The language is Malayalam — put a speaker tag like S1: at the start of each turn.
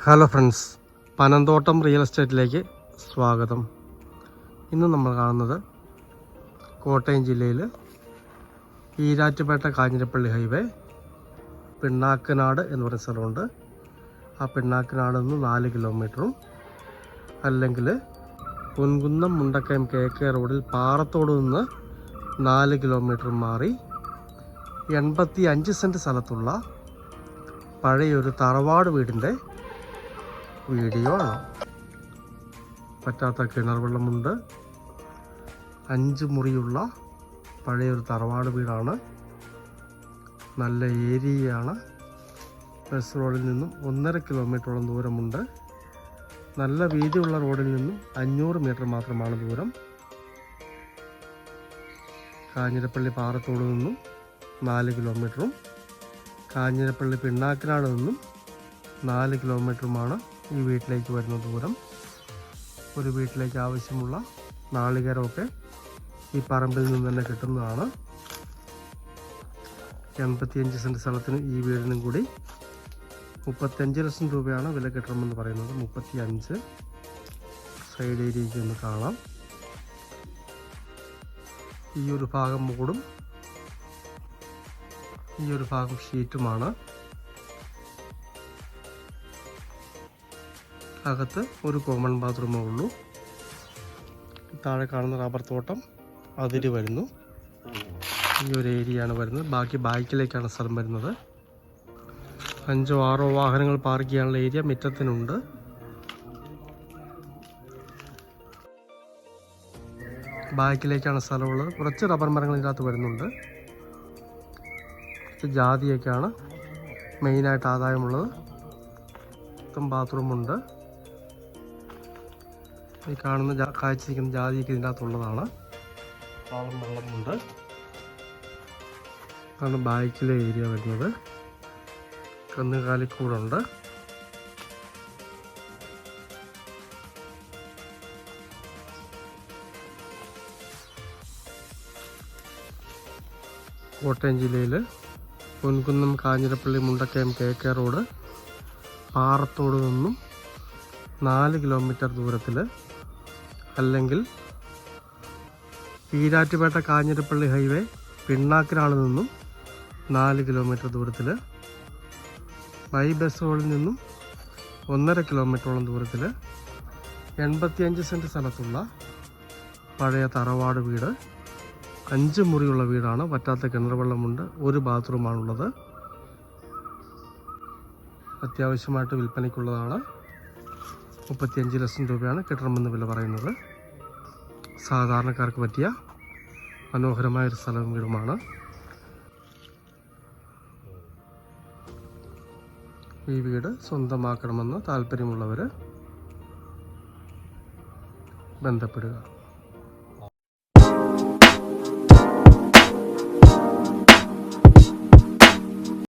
S1: ഹലോ ഫ്രണ്ട്സ് പനന്തോട്ടം റിയൽ എസ്റ്റേറ്റിലേക്ക് സ്വാഗതം. ഇന്ന് നമ്മൾ കാണുന്നത് കോട്ടയം ജില്ലയിൽ ഈരാറ്റുപേട്ട കാഞ്ഞിരപ്പള്ളി ഹൈവേ പിണ്ണാക്കനാട് എന്ന് പറയുന്ന സ്ഥലമുണ്ട്. ആ പിണ്ണാക്കനാട് നിന്ന് നാല് കിലോമീറ്ററും അല്ലെങ്കിൽ പൊൻകുന്നം മുണ്ടക്കയം കെ കെ റോഡിൽ പാറത്തോട് നിന്ന് നാല് കിലോമീറ്റർ മാറി എൺപത്തി അഞ്ച് സെന്റ് സ്ഥലത്തുള്ള പഴയൊരു തറവാട് വീടിന്റെ വീഡിയോ ആണ് പറ്റാത്ത കിണർ വെള്ളമുണ്ട്. അഞ്ച് മുറിയുള്ള പഴയൊരു തറവാട് വീടാണ്. നല്ല ഏരിയയാണ്. ബസ് റോഡിൽ നിന്നും ഒന്നര കിലോമീറ്ററോളം ദൂരമുണ്ട്. നല്ല വീതിയുള്ള റോഡിൽ നിന്നും അഞ്ഞൂറ് മീറ്റർ മാത്രമാണ് ദൂരം. കാഞ്ഞിരപ്പള്ളി പാറത്തോട് നിന്നും നാല് കിലോമീറ്ററും കാഞ്ഞിരപ്പള്ളി പിണ്ണാക്കിനാട് നിന്നും നാല് കിലോമീറ്ററുമാണ് ഈ വീട്ടിലേക്ക് വരുന്ന ദൂരം ഒരു വീട്ടിലേക്ക് ആവശ്യമുള്ള നാളികേരമൊക്കെ ഈ പറമ്പിൽ നിന്ന് തന്നെ കിട്ടുന്നതാണ്. എൺപത്തിയഞ്ച് സെന്റ് സ്ഥലത്തിന് ഈ വീടിനും കൂടി മുപ്പത്തഞ്ച് ലക്ഷം രൂപയാണ് വില കിട്ടണമെന്ന് പറയുന്നത്. മുപ്പത്തി അഞ്ച് സൈഡ് ഏരിയയ്ക്ക് ഒന്ന് കാണാം. ഈ ഒരു ഭാഗം മൂടും ഈ ഒരു ഭാഗം ഷീറ്റുമാണ്. അകത്ത് ഒരു കോമൺ ബാത്റൂമേ ഉള്ളൂ. താഴെ കാണുന്ന റബ്ബർ തോട്ടം അതിര് വരുന്നു. ഈ ഒരു ഏരിയയാണ് വരുന്നത്. ബാക്കി ബാക്കിലേക്കാണ് സ്ഥലം വരുന്നത്. അഞ്ചോ ആറോ വാഹനങ്ങൾ പാർക്ക് ചെയ്യാനുള്ള ഏരിയ മുറ്റത്തിനുണ്ട്. ബാക്കിലേക്കാണ് സ്ഥലമുള്ളത്. കുറച്ച് റബ്ബർ മരങ്ങൾ ഇതിനകത്ത് വരുന്നുണ്ട് ജാതിയൊക്കെയാണ് മെയിനായിട്ട് ആദായമുള്ളത്. മൊത്തം ബാത്റൂമുണ്ട്. ഈ കാണുന്ന കാഴ്ചയിരിക്കുന്ന ജാതിയൊക്കെ ഇതിന്റെ അകത്തുള്ളതാണ് പാളം വെള്ളമുണ്ട് അതാണ് ബാക്കിലെ ഏരിയ വരുന്നത്. കന്നുകാലിക്കൂടുണ്ട്. കോട്ടയം ജില്ലയിൽ Ponkunnam Kanjirappally Mundakayam K K road Parathode നിന്നും നാല് കിലോമീറ്റർ ദൂരത്തിൽ അല്ലെങ്കിൽ ഈരാറ്റുപേട്ട കാഞ്ഞിരപ്പള്ളി ഹൈവേ പിണ്ണാക്കിനാട് നിന്നും നാല് കിലോമീറ്റർ ദൂരത്തിൽ ബൈ ബസ് റോഡിൽ നിന്നും ഒന്നര കിലോമീറ്ററോളം ദൂരത്തിൽ എൺപത്തിയഞ്ച് സെന്റ് സ്ഥലത്തുള്ള പഴയ തറവാട് വീട് അഞ്ച് മുറിയുള്ള വീടാണ്. വറ്റാത്ത കിണർ വെള്ളമുണ്ട് ഒരു ബാത്റൂമാണുള്ളത്. അത്യാവശ്യമായിട്ട് വിൽപ്പനയ്ക്കുള്ളതാണ്. മുപ്പത്തിയഞ്ച് ലക്ഷം രൂപയാണ് കെട്ടിടമെന്ന് വില പറയുന്നത്. സാധാരണക്കാർക്ക് പറ്റിയ മനോഹരമായ ഒരു സ്ഥലവും വീടുമാണ്. ഈ വീട് സ്വന്തമാക്കണമെന്ന് താല്പര്യമുള്ളവർ ബന്ധപ്പെടുക.